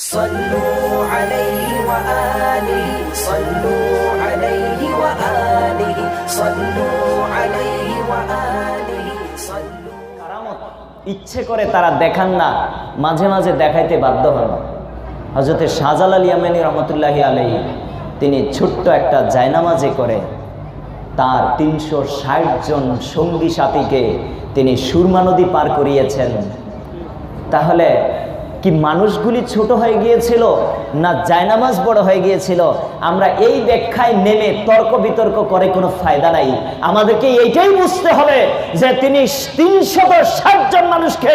صلوا عليه وآله صلوا عليه وآله صلوا عليه وآله صلوا কারামত ইচ্ছে করে তারা দেখান না মাঝে মাঝে দেখাইতে বাধ্য হন হজরতে শাহজালাল ইয়ামানি রহমতুল্লাহি আলাই তিনি ছোট্ট একটা জায়নামাজে করে তার তিনশো ষাট জন সঙ্গী সাথীকে তিনি সুরমা নদী পার করিয়েছেন তাহলে কি মানুষগুলি ছোট হয়ে গিয়েছিল না জায়নামাজ বড় হয়ে গিয়েছিল? আমরা এই ব্যাখ্যায় নেমে তর্ক বিতর্ক করে কোনো ফায়দা নাই। আমাদেরকে এইটাই বুঝতে হবে যে তিনি তিনশত ষাট জন মানুষকে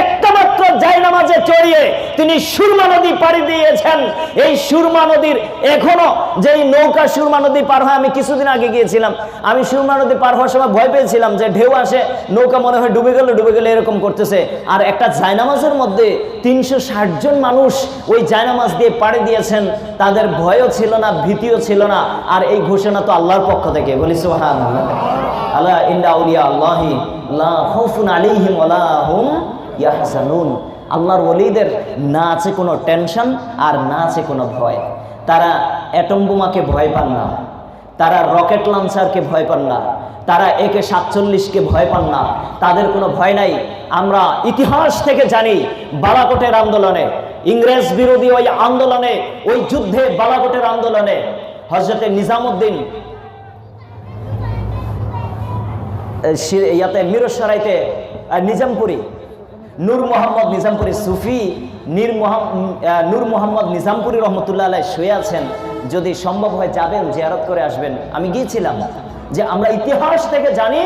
একটা মাত্র জায়নামাজে চড়িয়ে তিনি সুরমা নদী পাড়ি দিয়েছেন। এই সুরমা নদীর এখনও যেই নৌকা সুরমা নদী পার হয়, আমি কিছুদিন আগে গিয়েছিলাম। আমি সুরমা নদী পার হওয়ার সময় ভয় পেয়েছিলাম যে ঢেউ আসে, নৌকা মনে হয় ডুবে গেল, ডুবে গেলে এরকম করতেছে। আর একটা জায়নামাজের মধ্যে তিনশো ষাট জন মানুষ ওই জায়নামাজ দিয়ে পাড়ে দিয়েছেন, তাদের ভয়ও ছিল না, ভীতিও ছিল না, আর এই ঘোষণা তো আল্লাহর পক্ষ থেকে, বলি সোহান আল্লাহ ইন্ডা উলিয়া আল্লাহি লা খাউফুন আলাইহিম ওয়ালা হুম ইয়াহজানুন। আল্লাহর ওলিদের না আছে কোনো টেনশন আর না আছে কোনো ভয়। তারা অ্যাটম বোমাকে ভয় পান না, তারা রকেট লঞ্চারকে ভয় পান না তারা একে সাতচল্লিশকে ভয় পান না। তাদের কোনো ভয় নাই। আমরা ইতিহাস থেকে জানি বালাকোটের আন্দোলনে, ইংরেজ বিরোধী ওই আন্দোলনে, ওই যুদ্ধে বালাকোটের আন্দোলনে হজরতে নিজামুদ্দিন ইয়াতে মিরসরাইতে নিজামপুরি, নূর মোহাম্মদ নিজামপুরি সুফি, নীর নূর মোহাম্মদ নিজামপুরি রহমতুল্লাহ আলাই শুয়ে আছেন। যদি সম্ভব হয় যাবেন, জিয়ারত করে আসবেন। আমি গিয়েছিলাম। যে আমরা ইতিহাস থেকে জানি,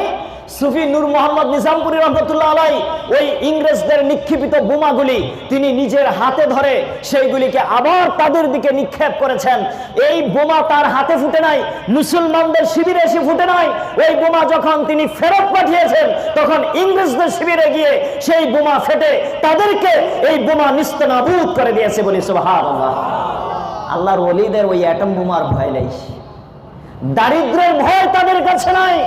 সুফি নূর মোহাম্মদ নিজামপুরি রহমতুল্লাহ আলাই ওই ইংরেজদের নিক্ষিপিত বোমাগুলি তিনি নিজের হাতে ধরে সেইগুলিকে আবার তাদের দিকে নিক্ষেপ করেছেন। এই বোমা তার হাতে ফুটে নাই, মুসলমানদের শিবিরে এসে ফুটে নাই। ওই বোমা যখন তিনি ফেরত পাঠিয়েছেন, তখন ইংরেজদের শিবিরে গিয়ে সেই বোমা ফেটে তাদেরকে এই বোমা নিস্তেনাবুদ করে দিয়েছে বলি সুবহান আল্লাহর ওলিদের ওই অ্যাটম বোমার ভয় নেই। দারিদ্রের ভয় তাদের কাছে নাই।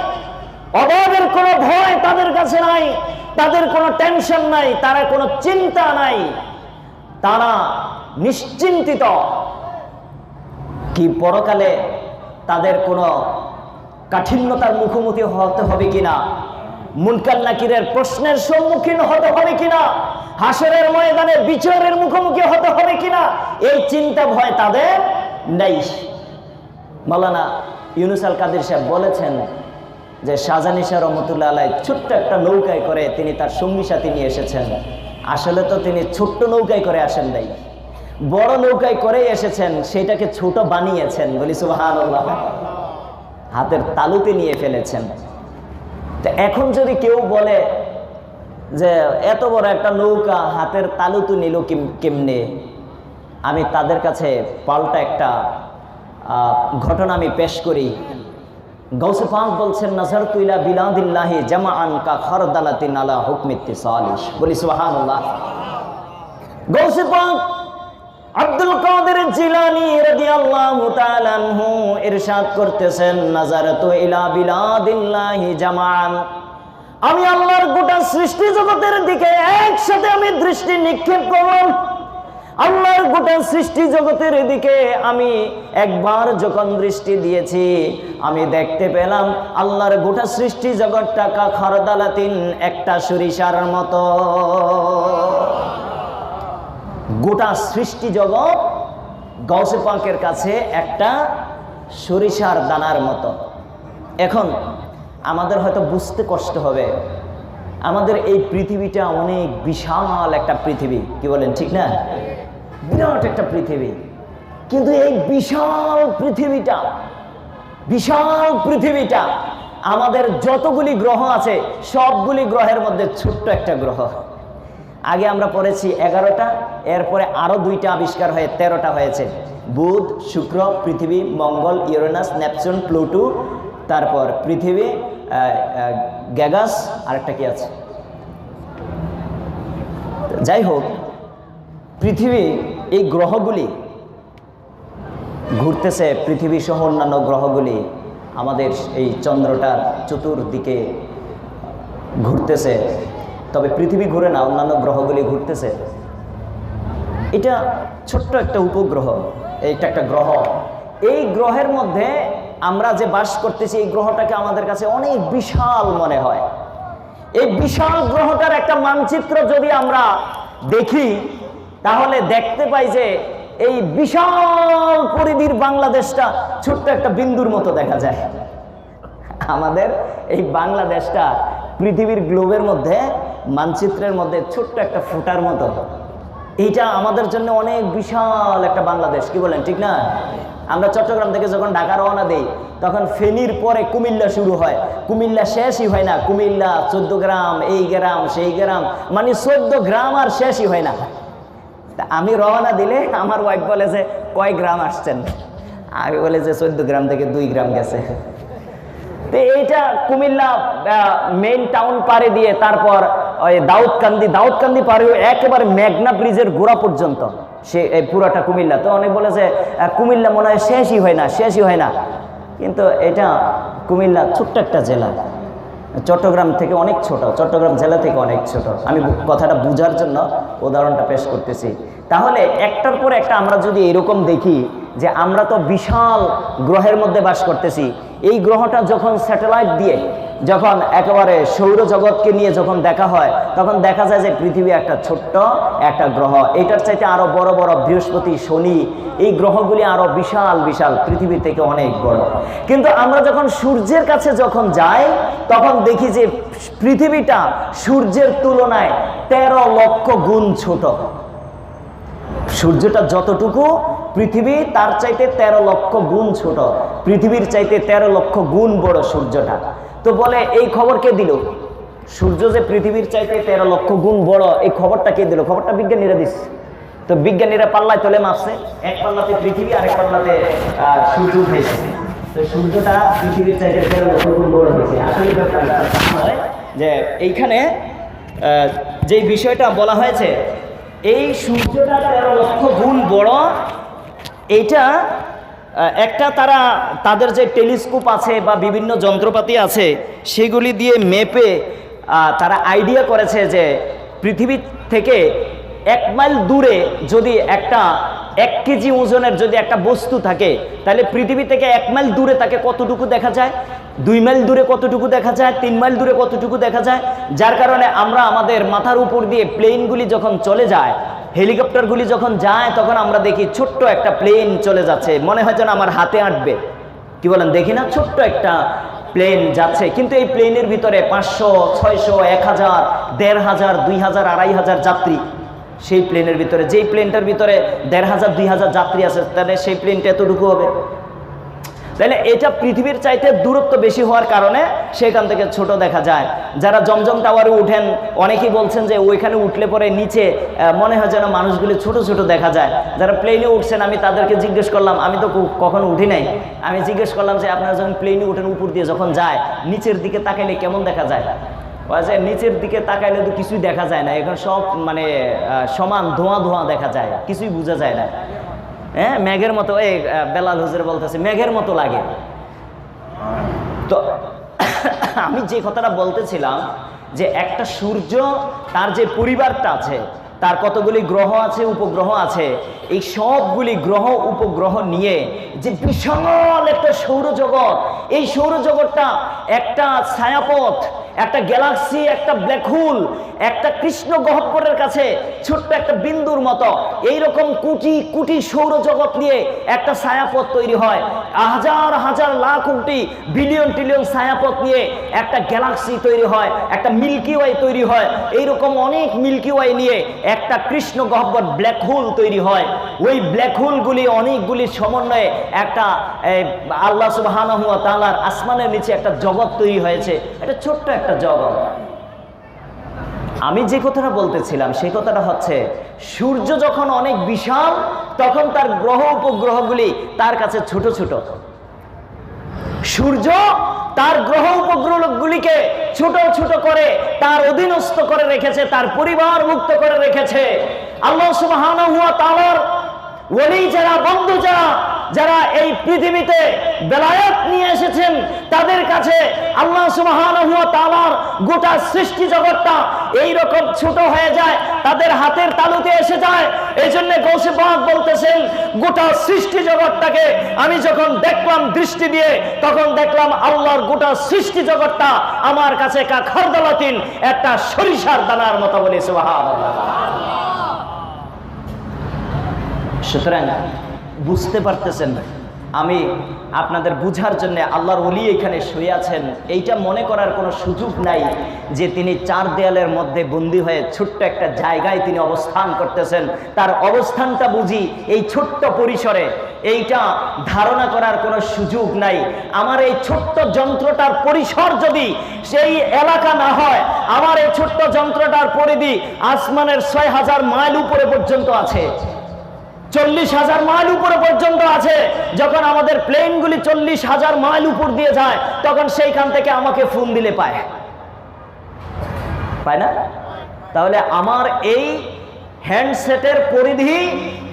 অভাবের কোনো ভয় তাদের কাছে নাই। তাদের কোনো টেনশন নাই, তারা কোনো চিন্তা নাই। তারা নিশ্চিন্তিত। কি পরকালে তাদের কোনো কাঠিন্যতার মুখোমুখি হতে হবে কিনা? মুনকাল নাকিরের প্রশ্নের সম্মুখীন হতে হবে কিনা? হাসরের ময়দানে বিচারের মুখোমুখি হতে হবে কিনা? এই চিন্তা ভয় তাদের নেই। মালানা ইউনুস আল কাদির সাহেব বলেছেন যে শাহজানি শাহ রহমতুল্লাহ আলাই ছোট্ট একটা নৌকায় করে তিনি তার সঙ্গী সাথী নিয়ে এসেছেন। আসলে তো তিনি ছোট্ট নৌকায় করে আসেন নাই। বড় নৌকায় করে এসেছেন, সেটাকে ছোট বানিয়েছেন বলি সুবাহান হাতের তালুতে নিয়ে ফেলেছেন। তো এখন যদি কেউ বলে যে এত বড় একটা নৌকা হাতের তালুতে নিল কেম- কেমনে? আমি তাদের কাছে পাল্টা একটা ঘটনা আমি পেশ করি। গৌসে পাক বলছেন নজর তুইলা বিলাদিল্লাহি জামা আন কা খরদালাতিন আলা হুকমিত্তি সালিশ বলি, সুবহানাল্লাহ। গৌসে পাক আব্দুল কাদের জিলানী রাদিয়াল্লাহু তাআলা আনহু ইরশাদ করতেছেন, নাজারাতু ইলা বিলাদিল্লাহি জামান আমি আল্লাহর গোটা সৃষ্টি জগতের দিকে একসাথে আমি দৃষ্টি নিক্ষেপ করলাম। আল্লাহর গোটা সৃষ্টি জগতের দিকে আমি একবার যখন দৃষ্টি দিয়েছি, আমি দেখতে পেলাম আল্লাহর গোটা সৃষ্টি জগৎটা খরদালাতিন একটা সরিষার মতো। গোটা সৃষ্টি জগৎ গৌসে পাকের কাছে একটা সরিষার দানার মতো। এখন আমাদের হয়তো বুঝতে কষ্ট হবে। আমাদের এই পৃথিবীটা অনেক বিশাল একটা পৃথিবী, কি বলেন, ঠিক না? বিরাট একটা পৃথিবী। কিন্তু এই বিশাল পৃথিবীটা বিশাল পৃথিবীটা, আমাদের যতগুলি গ্রহ আছে, সবগুলি গ্রহের মধ্যে ছোট্ট একটা গ্রহ। আগে আমরা পড়েছি এগারোটা, এরপরে আরও দুইটা আবিষ্কার হয়ে তেরোটা হয়েছে। বুধ, শুক্র, পৃথিবী, মঙ্গল, ইউরেনাস, নেপচুন, প্লুটু, তারপর পৃথিবী গ্যাগাস, আরেকটা কি আছে? যাই হোক, পৃথিবী এই গ্রহগুলি ঘুরতেছে পৃথিবী সহ অন্যান্য গ্রহগুলি। আমাদের এই চন্দ্রটার চতুর্দিকে ঘুরতেছে। তবে পৃথিবী ঘুরে না, অন্যান্য গ্রহগুলি ঘুরতেছে। এটা ছোট্ট একটা উপগ্রহ, এটা একটা গ্রহ। এই গ্রহের মধ্যে আমরা যে বাস করতেছি, এই গ্রহটাকে আমাদের কাছে অনেক বিশাল মনে হয়। এই বিশাল গ্রহটার একটা মানচিত্র যদি আমরা দেখি তাহলে দেখতে পাই যে এই বিশাল পরিধির বাংলাদেশটা ছোট্ট একটা বিন্দুর মতো দেখা যায়। আমাদের এই বাংলাদেশটা পৃথিবীর গ্লোবের মধ্যে, মানচিত্রের মধ্যে ছোট্ট একটা ফুটার মতো। এইটা আমাদের জন্য অনেক বিশাল একটা বাংলাদেশ, কি বলেন, ঠিক না? আমরা চট্টগ্রাম থেকে যখন ঢাকা রওনা দেই, তখন ফেনীর পরে কুমিল্লা শুরু হয়। কুমিল্লা শেষই হয় না, কুমিল্লা, চোদ্দ গ্রাম, এই গ্রাম, সেই গ্রাম মানে চোদ্দ গ্রাম আর শেষই হয় না। আমি রওনা দিলে আমার ওয়াইফ বলে যে, কয় গ্রাম আসছেন? আমি বলে যে, চোদ্দ গ্রাম থেকে দুই গ্রাম গেছে। তো এইটা কুমিল্লা মেইন টাউন পারে দিয়ে তারপর ওই দাউদকান্দি দাউদকান্দি পারে একেবারে মেঘনা ব্রিজের গোড়া পর্যন্ত। সে, এই পুরাটা কুমিল্লা। তো অনেক বলে যে কুমিল্লা মনে হয় শেষই হয় না, শেষই হয় না। কিন্তু এটা কুমিল্লা ছোট্ট একটা জেলা। চট্টগ্রাম থেকে অনেক ছোট, চট্টগ্রাম জেলা থেকে অনেক ছোট। আমি কথাটা বুঝার জন্য উদাহরণটা পেশ করতেছি। তাহলে একটার পর একটা আমরা যদি এরকম দেখি যে আমরা তো বিশাল গ্রহের মধ্যে বাস করতেছি এই গ্রহটা যখন স্যাটেলাইট দিয়ে, যখন একেবারে সৌরজগৎকে নিয়ে যখন দেখা হয়, তখন দেখা যায় যে পৃথিবী একটা ছোট্ট একটা গ্রহ। এটার চাইতে আরও বড় বড় বৃহস্পতি, শনি, এই গ্রহগুলি আরও বিশাল বিশাল, পৃথিবী থেকে অনেক বড়। কিন্তু আমরা যখন সূর্যের কাছে যখন যাই, তখন দেখি যে পৃথিবীটা সূর্যের তুলনায় তেরো লক্ষ গুণ ছোট। সূর্যটা যতটুকু পৃথিবী তার চাইতে তেরো লক্ষ গুণ ছোট, পৃথিবীর চাইতে তেরো লক্ষ গুণ বড় সূর্যটা। তো বলে, এই খবর কে দিল? সূর্য যে পৃথিবীর চাইতে তেরো লক্ষ গুণ বড়, এই খবরটা কে দিল? খবরটা বিজ্ঞানীরা দিচ্ছে। তো বিজ্ঞানীরা পাল্লায় তোলে মাপছে এক পাল্লাতে পৃথিবী আর এক পাল্লাতে সূর্য উঠেছে। তো সূর্যটা পৃথিবীর চাইতে তেরো লক্ষ গুণ বড় হয়েছে। আসলে যে এইখানে যেই বিষয়টা বলা হয়েছে, এই সূর্যটা তেরো লক্ষ গুণ বড় এইটা একটা তারা তাদের যে টেলিস্কোপ আছে বা বিভিন্ন যন্ত্রপাতি আছে, সেগুলি দিয়ে মেপে তারা আইডিয়া করেছে যে পৃথিবী থেকে এক মাইল দূরে যদি একটা এক কেজি ওজনের যদি একটা বস্তু থাকে, তাহলে পৃথিবী থেকে এক মাইল দূরে তাকে কতটুকু দেখা যায়? দুই মাইল দূরে কতটুকু দেখা যায়? তিন মাইল দূরে কতটুকু দেখা যায়? যার কারণে আমরা আমাদের মাথার উপর দিয়ে প্লেনগুলি যখন চলে যায় হেলিকপ্টারগুলি যখন যায়, তখন আমরা দেখি ছোট্ট একটা প্লেন চলে যাচ্ছে। মনে হয় যেন আমার হাতে আঁটবে। কি বলেন, দেখি না, ছোট্ট একটা প্লেন যাচ্ছে। কিন্তু এই প্লেনের ভিতরে পাঁচশো, ছয়শো, এক হাজার, দেড় হাজার, দুই হাজার, আড়াই হাজার যাত্রী। সেই প্লেনের ভিতরে, যেই প্লেনটার ভিতরে দেড় হাজার, দুই হাজার যাত্রী আছে, তাহলে সেই প্লেনটা এতটুকু হবে? তাহলে এটা পৃথিবীর চাইতে দূরত্ব বেশি হওয়ার কারণে সেখান থেকে ছোট দেখা যায়। যারা জমজম টাওয়ারে উঠেন, অনেকেই বলছেন যে ওইখানে উঠলে পরে নিচে মনে হয় যেন মানুষগুলি ছোট ছোট দেখা যায়। যারা প্লেনে উঠছেন, আমি তাদেরকে জিজ্ঞেস করলাম, আমি তো কখনো উঠি নাই। আমি জিজ্ঞেস করলাম যে আপনারা যখন প্লেনে উঠেন, উপর দিয়ে যখন যায়, নিচের দিকে তাকাইলে কেমন দেখা যায়? যে নিচের দিকে তাকাইলে তো কিছুই দেখা যায় না। এখন সব মানে সমান ধোঁয়া ধোঁয়া দেখা যায়, কিছুই বোঝা যায় না। হ্যাঁ মেঘের মতো, এই বেলাল হুজুর বলতেছে, মেঘের মতো লাগে। তো, আমি যে কথাটা বলতেছিলাম, যে একটা সূর্য, তার যে পরিবারটা আছে, তার কতগুলি গ্রহ আছে, উপগ্রহ আছে, এই সবগুলি গ্রহ, উপগ্রহ নিয়ে যে বিশাল একটা সৌরজগৎ, এই সৌরজগৎটা একটা ছায়াপথ একটা গ্যালাক্সি একটা ব্ল্যাক হোল একটা কৃষ্ণ গহ্বরের কাছে ছোট্ট একটা বিন্দুর মতো। এইরকম কোটি কোটি সৌরজগৎ নিয়ে একটা ছায়াপথ তৈরি হয়। হাজার হাজার লাখ কোটি বিলিয়ন ট্রিলিয়ন ছায়াপথ নিয়ে একটা গ্যালাক্সি তৈরি হয় একটা মিল্কি ওয়ে তৈরি হয়। এইরকম অনেক মিল্কি ওয়ে নিয়ে একটা কৃষ্ণ গহ্বর ব্ল্যাক হোল তৈরি হয়। ওই ব্ল্যাক হোলগুলি অনেকগুলি সমন্বয়ে একটা এই, আল্লাহ সুবহানাহু ওয়া তাআলার আসমানের নিচে একটা জগৎ তৈরি হয়েছে। এটা ছোট্ট একটা জগৎ আমি যে কথাটা বলতেছিলাম, সেই কথাটা হচ্ছে, সূর্য যখন অনেক বিশাল, তখন তার গ্রহ উপগ্রহগুলি তার কাছে ছোট ছোট। সূর্য তার গ্রহ উপগ্রহগুলিকে ছোট ছোট করে, তার অধীনস্থ করে রেখেছে, তার পরিবার মুক্ত করে রেখেছে। আল্লাহ সুবহানাহু ওয়া তাআলার ওলি যারা, বন্ধু যারা যারা এই পৃথিবীতে বেলায়াত নিয়ে এসেছেন, তাদের কাছে আল্লাহ ওয়া গোটা সৃষ্টি জগৎটা এইরকম ছোট হয়ে যায়, তাদের হাতের তালুতে এসে যায়। এই জন্য গৌসে বলতেছেন, গোটা সৃষ্টি জগৎটাকে আমি যখন দেখলাম দৃষ্টি দিয়ে, তখন দেখলাম আল্লাহর গোটা সৃষ্টি জগৎটা আমার কাছে কা খরদলাতিন, একটা সরিষার দানার মতো বলে সুতরাং বুঝতে পারতেছেন আমি আপনাদের বুঝার জন্য আল্লাহর ওলি এখানে শুয়ে আছেন। এইটা মনে করার কোনো সুযোগ নাই যে তিনি চার দেয়ালের মধ্যে বন্দী হয়ে ছোট্ট একটা জায়গায় তিনি অবস্থান করতেছেন। তার অবস্থানটা বুঝি এই ছোট্ট পরিসরে। এইটা ধারণা করার কোনো সুযোগ নাই। আমার এই ছোট্ট যন্ত্রটার পরিসর যদি সেই এলাকা না হয়, আমার এই ছোট্ট যন্ত্রটার পরিধি আসমানের ছয় হাজার মাইল উপরে পর্যন্ত আছে। চল্লিশ হাজার মাইল উপরে পর্যন্ত আছে। যখন আমাদের প্লেনগুলি চল্লিশ হাজার মাইল উপর দিয়ে যায়, তখন সেইখান থেকে আমাকে ফোন দিলে পায়। পায় না? তাহলে আমার এই হ্যান্ডসেটের পরিধি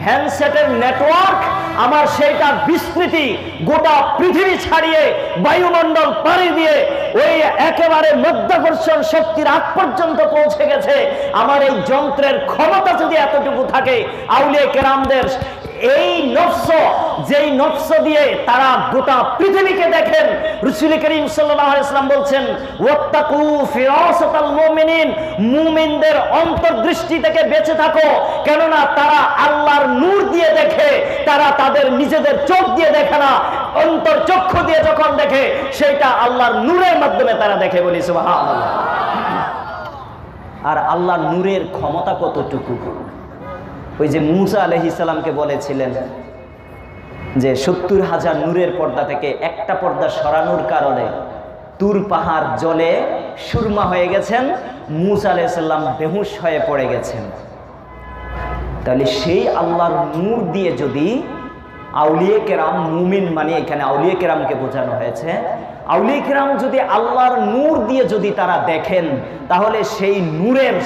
হ্যান্ডসেটের নেটওয়ার্ক আমার সেইটা বিস্তৃতি গোটা পৃথিবী ছাড়িয়ে বায়ুমণ্ডল পাড়ি দিয়ে ওই একেবারে মধ্যাকর্ষণ শক্তির আগ পর্যন্ত পৌঁছে গেছে। আমার এই যন্ত্রের ক্ষমতা যদি এতটুকু থাকে, আউলিয়া কেরামদের এই নফস, যেই নফস দিয়ে তারা গোটা পৃথিবীকে দেখেন, রসুল করিম সাল্লাম বলছেন মুমিনদের অন্তর্দৃষ্টি থেকে বেঁচে থাকো, কেননা তারা আল্লাহর নূর দিয়ে দেখে, তারা তাদের নিজেদের চোখ দিয়ে দেখে না, অন্তর চক্ষু দিয়ে যখন দেখে সেটা আল্লাহর নূরের মাধ্যমে তারা দেখে বলি, সুবহানাল্লাহ। আর আল্লাহর নূরের ক্ষমতা কতটুকু? ওই যে মুসা আলহিসাল্লামকে বলেছিলেন যে সত্তর হাজার নূরের পর্দা থেকে একটা পর্দা সরানোর কারণে তুর পাহাড় জলে সুরমা হয়ে গেছেন, মুসা আলাইসাল্লাম বেহুশ হয়ে পড়ে গেছেন। তাহলে সেই আল্লাহর নূর দিয়ে যদি আউলিয়ে কেরাম, মুমিন মানে এখানে আউলিয়ে কেরামকে বোঝানো হয়েছে। আউলিয়ে কেরাম যদি আল্লাহর নূর দিয়ে যদি তারা দেখেন, তাহলে সেই নূরের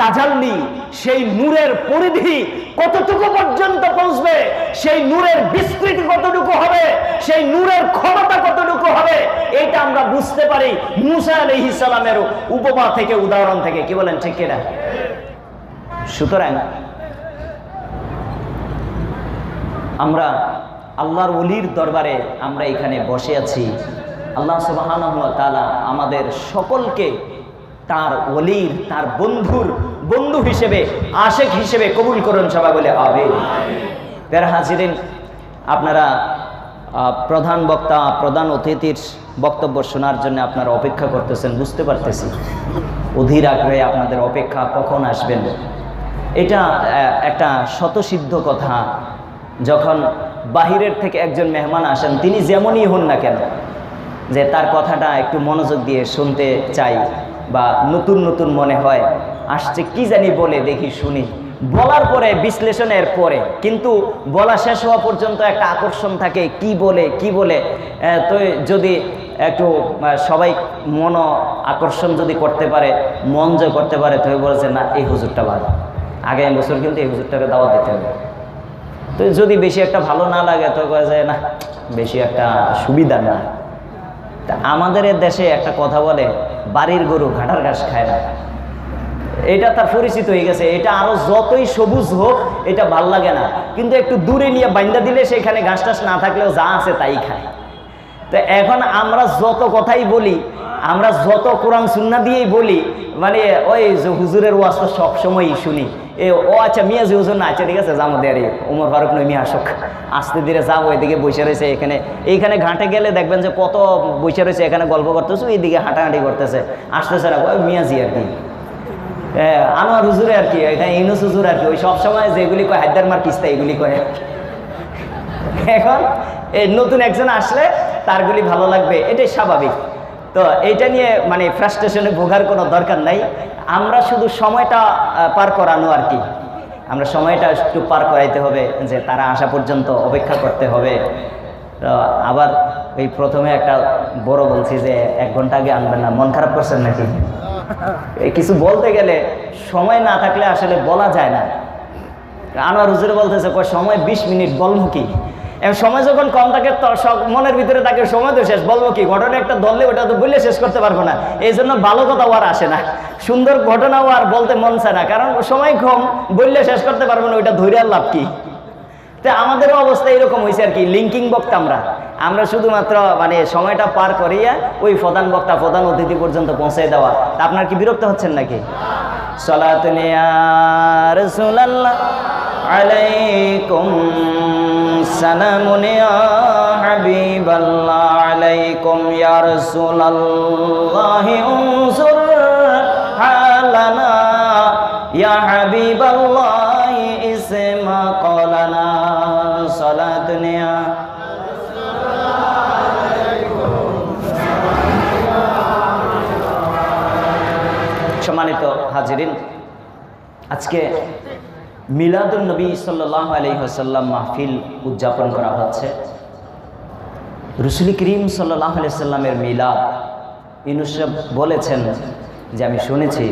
তাজাল্লি, সেই নূরের পরিধি কতটুকু পর্যন্ত পৌঁছবে? সেই নূরের বিস্তৃতি কতটুকু হবে? সেই নূরের ক্ষমতা কতটুকু হবে? এটা আমরা বুঝতে পারি মুসা আলহি সালামের উপমা থেকে, উদাহরণ থেকে। কি বলেন, ঠিক কিনা? সুতরাং আমরা আল্লাহর অলির দরবারে আমরা এখানে বসে আছি। আল্লাহ ওয়া আমাদের সকলকে তার অলির তার বন্ধুর বন্ধু হিসেবে, আশেক হিসেবে কবুল করুন সবাই বলে আবে প্যারা হাজিরিন, আপনারা প্রধান বক্তা, প্রধান অতিথির বক্তব্য শোনার জন্য আপনারা অপেক্ষা করতেছেন, বুঝতে পারতেছি। অধীর আগ্রহে আপনাদের অপেক্ষা কখন আসবেন? এটা একটা শতসিদ্ধ কথা। যখন বাহিরের থেকে একজন মেহমান আসেন, তিনি যেমনই হন না কেন, যে তার কথাটা একটু মনোযোগ দিয়ে শুনতে চাই। বা নতুন নতুন মনে হয়, আসছে কি জানি বলে দেখি শুনি। বলার পরে, বিশ্লেষণের পরে। কিন্তু বলা শেষ হওয়া পর্যন্ত একটা আকর্ষণ থাকে, কি বলে কি বলে। তো যদি একটু সবাই মন আকর্ষণ যদি করতে পারে, মন জয় করতে পারে, তো বলেছে, না, এই হুজুরটা ভালো আগামী বছর কিন্তু এই হুজুরটাকে দাওয়াত দিতে হবে। তো যদি বেশি একটা ভালো না লাগে, তো কয়ে যায় না, বেশি একটা সুবিধা না। আমাদের দেশে একটা কথা বলে বাড়ির গরু ঘাটার ঘাস খায় না। এটা তার পরিচিত হয়ে গেছে। এটা আরও যতই সবুজ হোক, এটা ভালো লাগে না। কিন্তু একটু দূরে নিয়ে বাইন্দা দিলে সেখানে ঘাস টাস না থাকলেও যা আছে তাই খায়। তো এখন আমরা যত কথাই বলি, আমরা যত কোরআন সুন্না দিয়েই বলি মানে ওই হুজুরের ওয়াজ তো সবসময়ই শুনি। এ ও আচ্ছা মিয়াজি হুজুর না আচ্ছা ঠিক আছে যাব দেয়ারি উমর ফারুক নই মিয়া আসক। আস্তে ধীরে যাব এদিকে বসে রয়েছে এখানে। এইখানে ঘাটে গেলে দেখবেন যে কত বসে রয়েছে এখানে গল্প করতেছে এইদিকে হাঁটাহাঁটি করতেছে। আসতেছে না মিয়াজি আর কি। হ্যাঁ, আনোয়ার হুজুরে আর কি এটা ইনুস হুজুর আর কি ওই সবসময় যেগুলি কয় হায়দার মার কিস্তা এগুলি কয়। এখন এই নতুন একজন আসলে তারগুলি ভালো লাগবে এটাই স্বাভাবিক। তো এইটা নিয়ে মানে ফ্রাস্ট্রেশনে ভোগার কোনো দরকার নাই। আমরা শুধু সময়টা পার করানো আর কি। আমরা সময়টা একটু পার করাইতে হবে, যে তারা আসা পর্যন্ত অপেক্ষা করতে হবে। তো আবার ওই প্রথমে একটা বড় বলছি যে, এক ঘণ্টা আগে আনবেন না, মন খারাপ করছেন নাকি? কিছু বলতে গেলে সময় না থাকলে আসলে বলা যায় না। আনোয়ার হুজুর বলতেছে সময় বিশ মিনিট বলব কি এ সময় যখন কম থাকে মনের ভিতরে থাকে, সময় তো শেষ। বলব কি, ঘটনা একটা ধরলে ওটা তো বললে শেষ করতে পারব না। এই জন্য ভালো কথাও আর আসে না। সুন্দর ঘটনাও আর বলতে মন চায় না। কারণ সময় কম, বললে শেষ করতে পারব না, ওইটা ধরে আর লাভ কি? তো আমাদেরও অবস্থা এরকম হয়েছে আর কি লিঙ্কিং বক্তা আমরা। আমরা শুধুমাত্র মানে সময়টা পার করিয়া ওই প্রধান বক্তা, প্রধান অতিথি পর্যন্ত পৌঁছে দেওয়া। তা আপনার কি বিরক্ত হচ্ছেন নাকি? সলাতুন ইয়া রাসূলুল্লাহ আলাইকুম। সালামুন ইয়া হালানা হাবিবাল্লাহ ইসমা কলানা সলাতুন সম্মানিত হাজিরিন আজকে মিলাদুল নবী সাল্লাহ আলহিহাসাল্লাম মাহফিল উদযাপন করা হচ্ছে। রসুল করিম সাল্লাহ সাল্লামের মিলাদ ইনুসব বলেছেন যে আমি শুনেছি,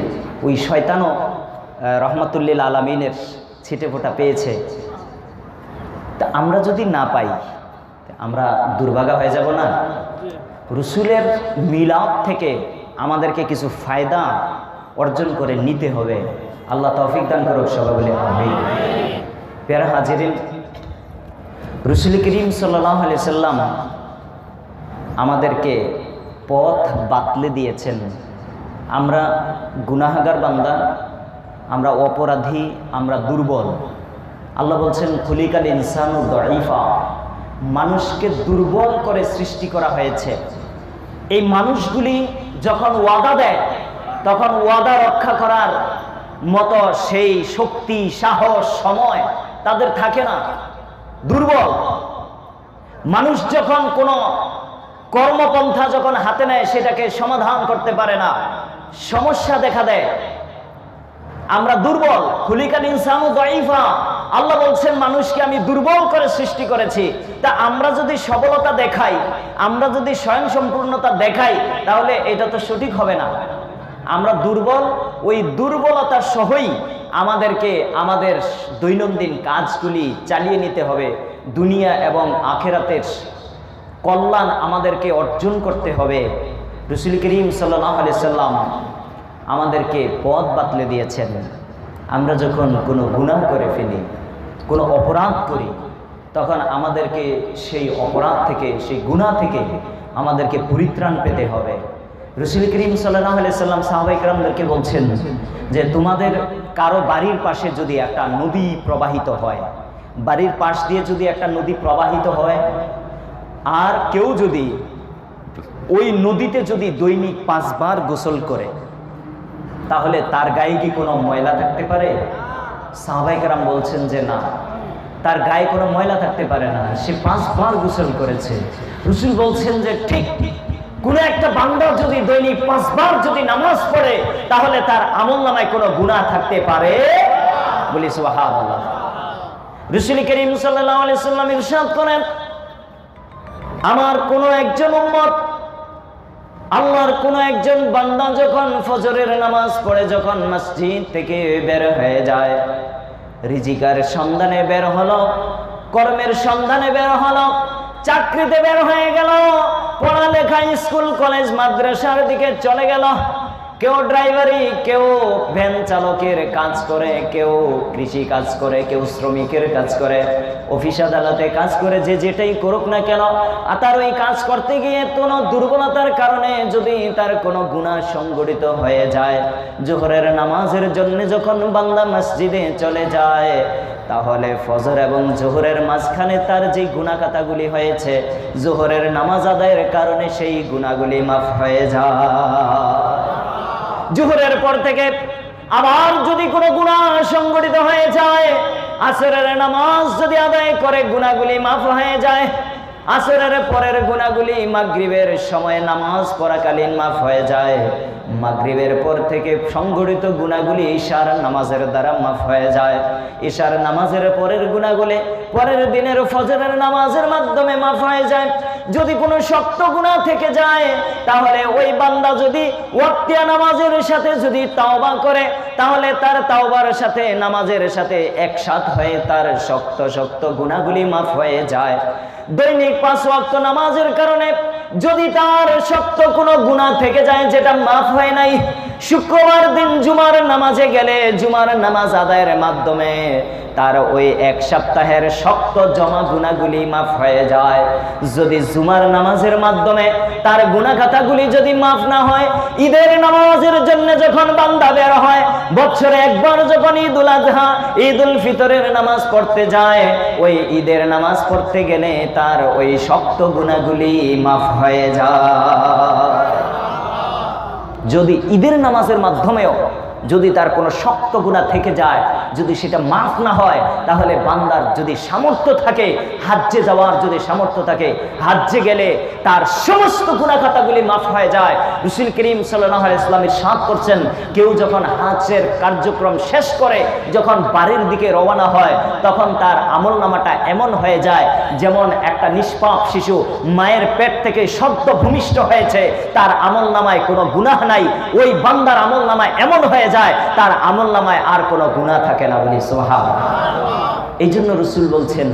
ওই শয়তানও রহমতুল্লিল আলমিনের ছিটে ফোটা পেয়েছে। তা আমরা যদি না পাই আমরা দুর্ভাগা হয়ে যাব না? রসুলের মিলাদ থেকে আমাদেরকে কিছু ফায়দা অর্জন করে নিতে হবে। আল্লাহ তৌফিক দান করুক সবাই বলে আমি পেরা হাজিরিন, রসুল করিম সাল্লাহ সাল্লাম আমাদেরকে পথ বাতলে দিয়েছেন। আমরা গুনাহাগার বান্দা, আমরা অপরাধী, আমরা দুর্বল। আল্লাহ বলছেন, খুলিকাল ইনসান ও দরিফা মানুষকে দুর্বল করে সৃষ্টি করা হয়েছে। এই মানুষগুলি যখন ওয়াদা দেয়, তখন ওয়াদা রক্ষা করার মতো সেই শক্তি, সাহস, সময় তাদের থাকে না। দুর্বল। মানুষ যখন কোনো কর্মপন্থা যখন হাতে নেয়, সেটাকে সমাধান করতে পারে না। সমস্যা দেখা দেয়। আমরা দুর্বল। খুলিকাল ইনসানু দাইফা আল্লাহ বলছেন, মানুষকে আমি দুর্বল করে সৃষ্টি করেছি। তা আমরা যদি সবলতা দেখাই, আমরা যদি স্বয়ং সম্পূর্ণতা দেখাই, তাহলে এটা তো সঠিক হবে না। আমরা দুর্বল ওই দুর্বলতা সহই আমাদেরকে আমাদের দৈনন্দিন কাজগুলি চালিয়ে নিতে হবে। দুনিয়া এবং আখেরাতের কল্যাণ আমাদেরকে অর্জন করতে হবে। রসুল করিম সাল্লাহ আলি সাল্লাম আমাদেরকে পথ বাতলে দিয়েছেন। আমরা যখন কোনো গুনাহ করে ফেলি, কোনো অপরাধ করি, তখন আমাদেরকে সেই অপরাধ থেকে, সেই গুনাহ থেকে আমাদেরকে পরিত্রাণ পেতে হবে। রসুল করিম সাল্লাহ সাল্লাম সাহাবাইকরামদেরকে বলছেন যে তোমাদের কারও বাড়ির পাশে যদি একটা নদী প্রবাহিত হয়, বাড়ির পাশ দিয়ে যদি একটা নদী প্রবাহিত হয়, আর কেউ যদি ওই নদীতে যদি দৈনিক পাঁচবার গোসল করে, তাহলে তার গায়ে কি কোনো ময়লা থাকতে পারে? সাহবাইকারাম বলছেন যে না, তার গায়ে কোনো ময়লা থাকতে পারে না, সে পাঁচবার গোসল করেছে। রসুল বলছেন যে ঠিক ঠিক কোন একটা বান্দা যদি দৈনিক পাঁচবার যদি নামাজ পড়ে, তাহলে তার আমল নামায় কোনো গুণা থাকতে পারে? বলি রসুল করিম সাল্লাম ইরশাদ করেন, আমার কোনো একজন উম্মত, আল্লাহর কোন একজন বান্দা যখন ফজরের নামাজ পড়ে, যখন মসজিদ থেকে বের হয়ে যায়, রিজিকার সন্ধানে বের হলো, কর্মের সন্ধানে বের হলো, চাকরিতে বের হয়ে গেল পড়ালেখা, স্কুল, কলেজ, মাদ্রাসার দিকে চলে গেল। কেউ ড্রাইভারি, কেউ ভ্যান চালকের কাজ করে, কেউ কৃষি কাজ করে, কেউ শ্রমিকের কাজ করে, অফিস আদালতে কাজ করে, যে যেটাই করুক না কেন, আর তার ওই কাজ করতে গিয়ে কোনো দুর্বলতার কারণে যদি তার কোনো গুণা সংগঠিত হয়ে যায়, জোহরের নামাজের জন্য যখন বান্দা মসজিদে চলে যায় তাহলে ফজর এবং জোহরের মাঝখানে তার যে গুণাকাতাগুলি হয়েছে, জোহরের নামাজ আদায়ের কারণে সেই গুণাগুলি মাফ হয়ে যায়। জোহরের পর থেকে আবার যদি কোনো গুণা সংগঠিত হয়ে যায়, আসরের নামাজ যদি আদায় করে গুণাগুলি মাফ হয়ে যায়, আসরের পরের গুণাগুলি মাগরিবের সময় নামাজ পড়াকালীন মাফ হয়ে যায়। মাগরিবের পর থেকে সংঘটিত গুণাগুলি ঈশার নামাজের দ্বারা মাফ হয়ে যায়। ঈশার নামাজের পরের গুণাগুলি পরের দিনের ফজরের নামাজের মাধ্যমে মাফ হয়ে যায়। যদি কোনো শক্ত গুণা থেকে যায়, তাহলে ওই বান্দা যদি ওয়াক্তিয়া নামাজের সাথে যদি তাওবা করে, তাহলে তার তাওবার সাথে, নামাজের সাথে একসাথ হয়ে তার শক্ত শক্ত গুণাগুলি মাফ হয়ে যায়। দৈনিক পাঁচ ওয়াক্ত নামাজের কারণে যদি তার শক্ত কোনো গুণা থেকে যায় যেটা মাফ হয় নাই শুক্রবার দিন জুমার নামাজে গেলে জুমার নামাজ আদায়ের মাধ্যমে তার ওই এক সপ্তাহের শক্ত জমা গুণাগুলি মাফ হয়ে যায়। যদি জুমার নামাজের মাধ্যমে তার গুণাখাতাগুলি যদি মাফ না হয়, ঈদের নামাজের জন্য যখন বান্দা বের হয়, বছরে একবার যখন ঈদ উল আজহা ঈদ উল ফিতরের নামাজ পড়তে যায়, ওই ঈদের নামাজ পড়তে গেলে তার ওই শক্ত গুণাগুলি মাফ হয়ে যায়। যদি ঈদের নামাজের মাধ্যমেও যদি তার কোনো শক্ত গুণা থেকে যায়, যদি সেটা মাফ না হয়, তাহলে বান্দার যদি সামর্থ্য থাকে, হাজ্যে যাওয়ার যদি সামর্থ্য থাকে, হাজ্যে গেলে তার সমস্ত গুণাখাতাগুলি মাফ হয়ে যায়। রসুল করিম সাল্লাহ ইসলামের সাথ করছেন, কেউ যখন হাজের কার্যক্রম শেষ করে, যখন বাড়ির দিকে রওনা হয়, তখন তার আমল নামাটা এমন হয়ে যায়, যেমন একটা নিষ্পাপ শিশু মায়ের পেট থেকে সদ্য ভূমিষ্ঠ হয়েছে, তার আমল নামায় কোনো গুনাহ নাই, ওই বান্দার আমল নামায় এমন হয়ে যায় তার আমল নামায় আর কোনো গুণা থাকে না বলি সোহাব এই জন্য রসুল বলছেন,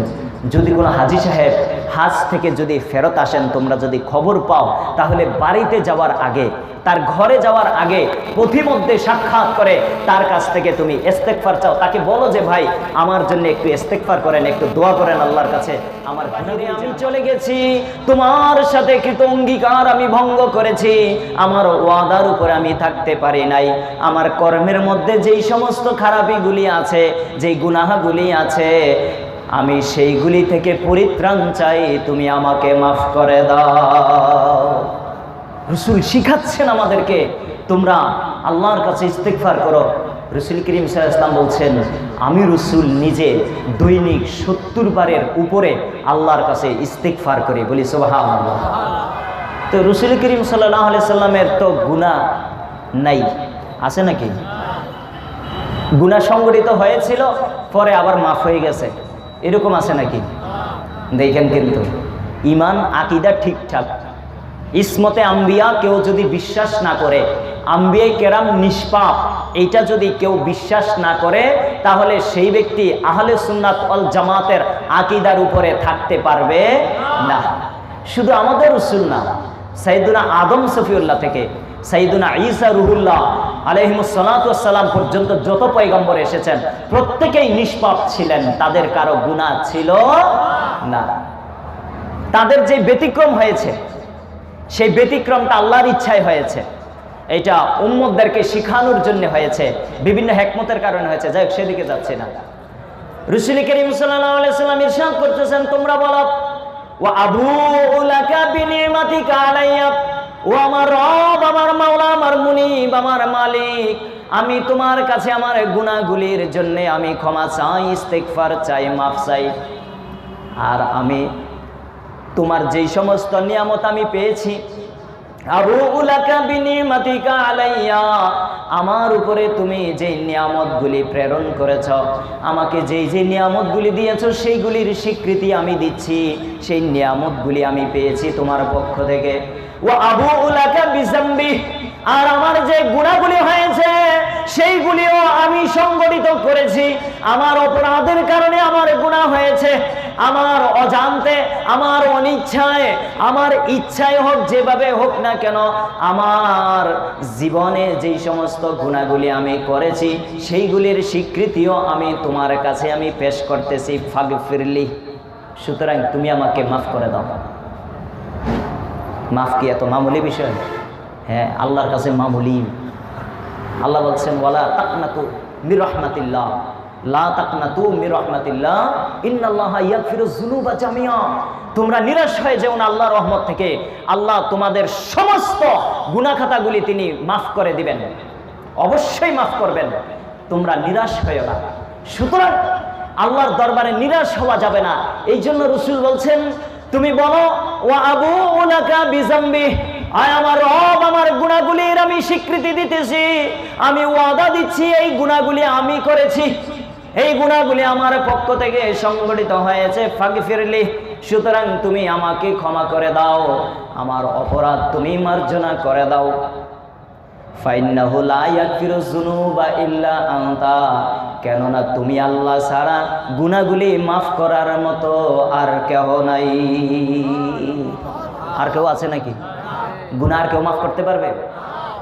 যদি কোনো হাজি সাহেব হাজ থেকে যদি ফেরত আসেন তোমরা যদি খবর পাও তাহলে বাড়িতে যাওয়ার আগে তার ঘরে যাওয়ার আগে পথিমধ্যে সাক্ষাৎ করে তার কাছ থেকে তুমি ইস্তেকফার চাও। তাকে বলো যে ভাই আমার জন্য একটু ইস্তেকফার করেন একটু দোয়া করেন আল্লাহর কাছে। আমার আমি চলে গেছি। তোমার সাথে কৃত অঙ্গীকার আমি ভঙ্গ করেছি। আমার ওয়াদার উপরে আমি থাকতে পারি নাই। আমার কর্মের মধ্যে যেই সমস্ত খারাপিগুলি আছে যেই গুনাহাগুলি আছে আমি সেইগুলি থেকে পরিত্রাণ চাই, তুমি আমাকে মাফ করে দাও। রসুল শিখাচ্ছেন আমাদেরকে, তোমরা আল্লাহর কাছে ইস্তেকফার করো। রসুল করিম সাহা ইসলাম বলছেন, আমি রসুল নিজে দৈনিক সত্তর বারের উপরে আল্লাহর কাছে ইস্তেকফার করি। বলি সোবাহা তো রসুল করিম সাল্লাহ সাল্লামের তো গুণা নাই। আছে নাকি? গুণা সংগঠিত হয়েছিল, পরে আবার মাফ হয়ে গেছে। এরকম আছে নাকি? দেখেন কিন্তু, ইমান, আকিদা ঠিকঠাক। ইসমতে আম্বিয়া কেউ যদি বিশ্বাস না করে আম্বিয়াই কেরাম নিষ্পাপ, এইটা যদি কেউ বিশ্বাস না করে, তাহলে সেই ব্যক্তি আহলে সুন্নাত অল জামাতের আকিদার উপরে থাকতে পারবে না। শুধু আমাদের রসুল না সাইদুনা আদম সফিউল্লাহ থেকে সাইদুনা ঈসা রুহুল্লাহ আলহিমসালাম পর্যন্ত যত পয়গম্বর এসেছেন, প্রত্যেকেই নিষ্পাপ ছিলেন, তাদের কারও গুণা ছিল না। তাদের যে ব্যতিক্রম হয়েছে, সেই ব্যতিক্রমটা আল্লাহর ইচ্ছায় হয়েছে। এটা উম্মদদেরকে শিখানোর জন্য হয়েছে, বিভিন্ন হেকমতের কারণে হয়েছে। যাই হোক, সেদিকে যাচ্ছে না। রসুলি করিম সাল্লাম ইরশাদ করতেছেন, তোমরা বলো ও আবু ও আমার রব, আমার মাওলা, আমার মুনিব, আমার মালিক, আমি তোমার কাছে আমার গুণাগুলির জন্য আমি ক্ষমা চাই ইস্তেকফার চাই, মাফ চাই। আর আমি তোমার যেই সমস্ত নিয়ামত আমি পেয়েছি, আবু উলাকা বিনিমাতিকা আলাইয়া, আমার উপরে তুমি যেই নিয়ামতগুলি প্রেরণ করেছ, আমাকে যেই যে নিয়ামতগুলি দিয়েছ, সেইগুলির স্বীকৃতি আমি দিচ্ছি, সেই নিয়ামতগুলি আমি পেয়েছি তোমার পক্ষ থেকে। ও আবু উলাকা বিজাম্বি। আর আমার যে গুণাগুলি হয়েছে, সেইগুলিও আমি সংগঠিত করেছি। আমার অপরাধের কারণে আমার গুণা হয়েছে। আমার অজান্তে, আমার অনিচ্ছায়, আমার ইচ্ছায় হোক, যেভাবে হোক না কেন, আমার জীবনে যেই সমস্ত গুণাগুলি আমি করেছি, সেইগুলির স্বীকৃতিও আমি তোমার কাছে আমি পেশ করতেছি ফাগ ফিরলি সুতরাং তুমি আমাকে মাফ করে দাও। মাফ কি এত মামুলি বিষয়? হ্যাঁ আল্লাহর কাছে মামুলি। আল্লাহ বলছেন, ওয়ালা তাকনাতু মির রহমাতিল্লাহ। লা তাকনাতু মির রহমাতিল্লাহ। ইন্নাল্লাহা যুনুবা জামিয়া তোমরা নিরাশ হয়ে যেও না আল্লাহর রহমত থেকে। আল্লাহ তোমাদের সমস্ত গুনাখাতাগুলি তিনি মাফ করে দিবেন। অবশ্যই মাফ করবেন। তোমরা নিরাশ হয়েও না। সুতরাং আল্লাহর দরবারে নিরাশ হওয়া যাবে না। এই জন্য রসুল বলছেন তুমি বলো ও আবু ওনাকা বিজাম্বি আয় আমার রব, আমার গুণাগুলির আমি স্বীকৃতি দিতেছি। আমি ওয়াদা দিচ্ছি, এই গুণাগুলি আমি করেছি। এই গুণাগুলি আমার পক্ষ থেকে সংগঠিত হয়েছে ফাঁকি ফিরলি সুতরাং তুমি আমাকে ক্ষমা করে দাও। আমার অপরাধ তুমি মার্জনা করে দাও। ফাইন্নাহু লা ইয়াগফিরু যুনুবা ইল্লা কেননা তুমি আল্লাহ ছাড়া গুনাহগুলি মাফ করার মতো আর কেহ নাই। আর কেউ আছে নাকি? গুনাহ আর কেউ মাফ করতে পারবে?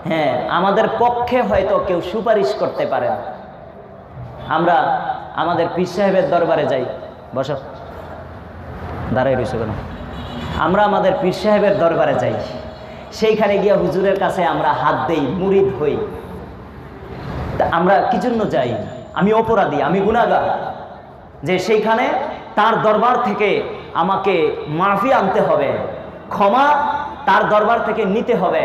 হ্যাঁ আমাদের পক্ষে হয়তো কেউ সুপারিশ করতে পারে না। আমরা আমাদের পীর সাহেবের দরবারে যাই। বস। দাঁড়াই রয়েছে কেন? আমরা আমাদের পীর সাহেবের দরবারে যাই। সেইখানে গিয়ে হুজুরের কাছে আমরা হাত দেই, মুরিদ হই। আমরা কি জন্য যাই? আমি অপরাধী, আমি গুণাগার যে সেইখানে তার দরবার থেকে আমাকে মাফি আনতে হবে, ক্ষমা তার দরবার থেকে নিতে হবে,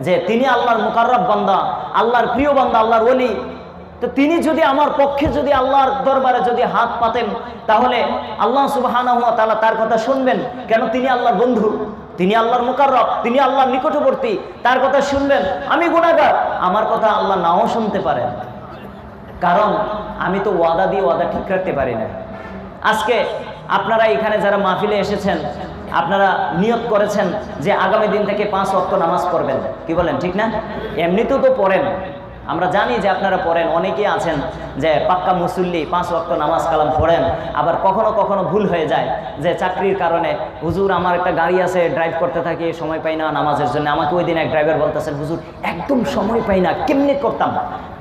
যে তিনি আল্লাহর মুকাররব বান্দা, আল্লাহর প্রিয় বান্দা, আল্লাহর ওলি। তো তিনি যদি আমার পক্ষে যদি আল্লাহর দরবারে যদি হাত পাতেন, তাহলে আল্লাহ তাআলা তার কথা শুনবেন, কেন তিনি আল্লাহর বন্ধু? তিনি আল্লাহর মুকাররব, তিনি আল্লাহর নিকটবর্তী। তার কথা শুনবেন? আমি গুণাগার আমার কথা আল্লাহ নাও শুনতে পারেন। কারণ আমি তো ওয়াদা দিয়ে ওয়াদা ঠিক রাখতে পারি না। আজকে আপনারা এখানে যারা মাহফিলে এসেছেন, আপনারা নিয়ত করেছেন যে আগামী দিন থেকে পাঁচ অক্ত নামাজ পড়বেন। কি বলেন, ঠিক না? এমনিতেও তো পড়েন। আমরা জানি যে আপনারা পড়েন, অনেকে আছেন যে পাক্কা মুসল্লি, পাঁচ ওয়াক্ত নামাজ কালাম পড়েন, আবার কখনো কখনো ভুল হয়ে যায় যে চাকরির কারণে, হুজুর, আমার একটা গাড়ি আছে ড্রাইভ করতে থাকি, সময় পাই না নামাজের জন্য। আমাকে ওই দিন এক ড্রাইভার বলতেছেন, হুজুর, একদম সময় পাই না, কেমনি করতাম?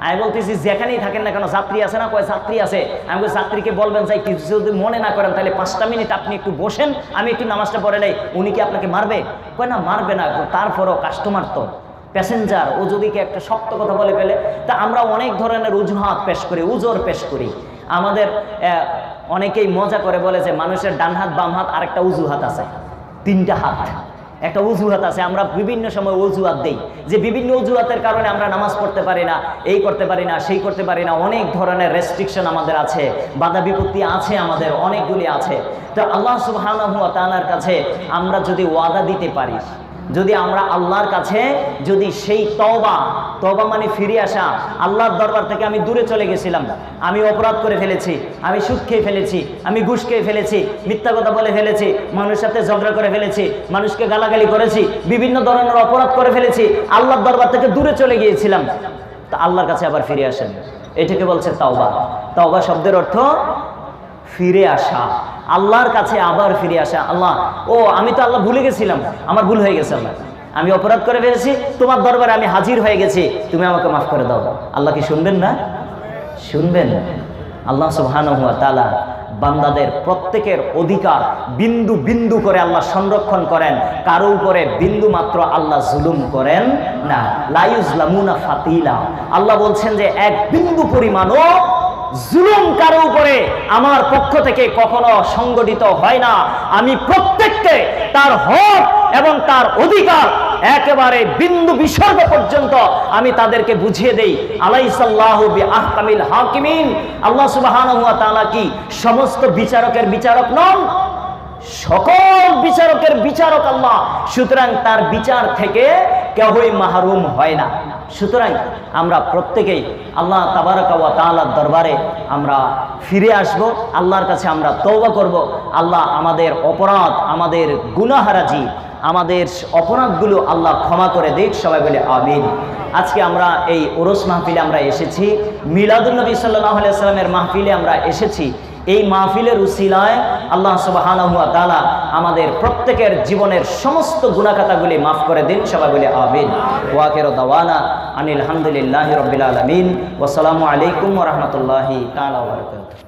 আমি বলতেছি, যেখানেই থাকেন না কেন, যাত্রী আছে না? কয়, যাত্রী আছে। আমি বলি যাত্রীকে বলবেন, যাই, কিছু যদি মনে না করেন, তাহলে পাঁচটা মিনিট আপনি একটু বসেন, আমি একটু নামাজটা পড়ে নেই, উনি কি আপনাকে মারবে? কয়, না, মারবে না তারপরও কাস্টমার তো। প্যাসেঞ্জার ও যদি একটা শক্ত কথা বলে ফেলে, তা আমরা অনেক ধরনের অজুহাত পেশ করি, উজোর পেশ করি। আমাদের অনেকেই মজা করে বলে যে মানুষের ডান হাত, বাম হাত আর একটা উজুহাত আছে, তিনটা হাত। একটা অজুহাত আছে, আমরা বিভিন্ন সময় অজুহাত দেই, যে বিভিন্ন অজুহাতের কারণে আমরা নামাজ পড়তে পারি না, এই করতে পারি না, সেই করতে পারি না, অনেক ধরনের রেস্ট্রিকশন আমাদের আছে, বাধা বিপত্তি আছে আমাদের, অনেকগুলি আছে। তো আল্লাহ সুবহানাহু ওয়া তাআলার কাছে আমরা যদি ওয়াদা দিতে পারি যদি আমরা আল্লাহর কাছে যদি সেই তওবা তওবা মানে ফিরে আসা, আল্লাহর দরবার থেকে আমি দূরে চলে গেছিলাম, আমি অপরাধ করে ফেলেছি, আমি সুদ খেয়ে ফেলেছি, আমি ঘুষ খেয়ে ফেলেছি, মিথ্যা কথা বলে ফেলেছি, মানুষের সাথে ঝগড়া করে ফেলেছি, মানুষকে গালাগালি করেছি, বিভিন্ন ধরনের অপরাধ করে ফেলেছি, আল্লাহর দরবার থেকে দূরে চলে গিয়েছিলাম। তা আল্লাহর কাছে আবার ফিরে আসেন। এটাকে বলছে তাওবা। তাওবা শব্দের অর্থ ফিরে আসা। আল্লাহর কাছে আবার ফিরে আসা। আল্লাহ, ও, আমি তো আল্লাহ ভুলে গেছিলাম। আমার ভুল হয়ে গেছে আল্লাহ। আমি অপরাধ করে ফেলেছি। তোমার দরবারে আমি হাজির হয়ে গেছি। তুমি আমাকে মাফ করে দাও। আল্লাহ কি শুনবেন না? শুনবেন। আল্লাহ সুবহানাহু ওয়া তাআলা বান্দাদের প্রত্যেকের অধিকার বিন্দু বিন্দু করে আল্লাহ সংরক্ষণ করেন। কারও উপরে বিন্দু মাত্র আল্লাহ জুলুম করেন না। লাইউজলামুনা ফাতিলা। আল্লাহ বলছেন যে, এক বিন্দু পরিমাণও জুলুম কারও উপরে আমার পক্ষ থেকে কখনো সংগঠিত হয় না। আমি প্রত্যেককে তার হক এবং তার অধিকার একেবারে বিন্দু বিসর্গ পর্যন্ত আমি তাদেরকে বুঝিয়ে দেই। আলাইসাল্লাহু বি আহকামিল হাকিমিন। আল্লাহ সুবহানাহু ওয়া তাআলা কি সমস্ত বিচারকের বিচারক নন? সকল বিচারকের বিচারক আল্লাহ। সুতরাং তার বিচার থেকে কেউই মাহরুম হয় না। সুতরাং আমরা প্রত্যেকেই আল্লাহ তাবারাকা ওয়া তাআলার দরবারে আমরা ফিরে আসব, আল্লাহর কাছে আমরা তৌবা করব। আল্লাহ আমাদের অপরাধ, আমাদের গুনাহারাজি আমাদের অপরাধগুলো আল্লাহ ক্ষমা করে দিক, সবাই বলে আমিন। আজকে আমরা এই ওরস মাহফিলে আমরা এসেছি। মিলাদুলনবী সাল্লাহ আলিয়া সাল্লামের মাহফিলে আমরা এসেছি। এই মাহফিলের উসিলায় আল্লাহ সুবহানাহু তালা আমাদের প্রত্যেকের জীবনের সমস্ত গুণাকাতাগুলি মাফ করে দিন, সবাই বলে ওয়াকের দাওয়ানা আনিল হামদুলিল্লাহ রবিল আলমিন। ওসালামু সালামু আলাইকুম রহমতুল্লাহ বারাকাতুহু।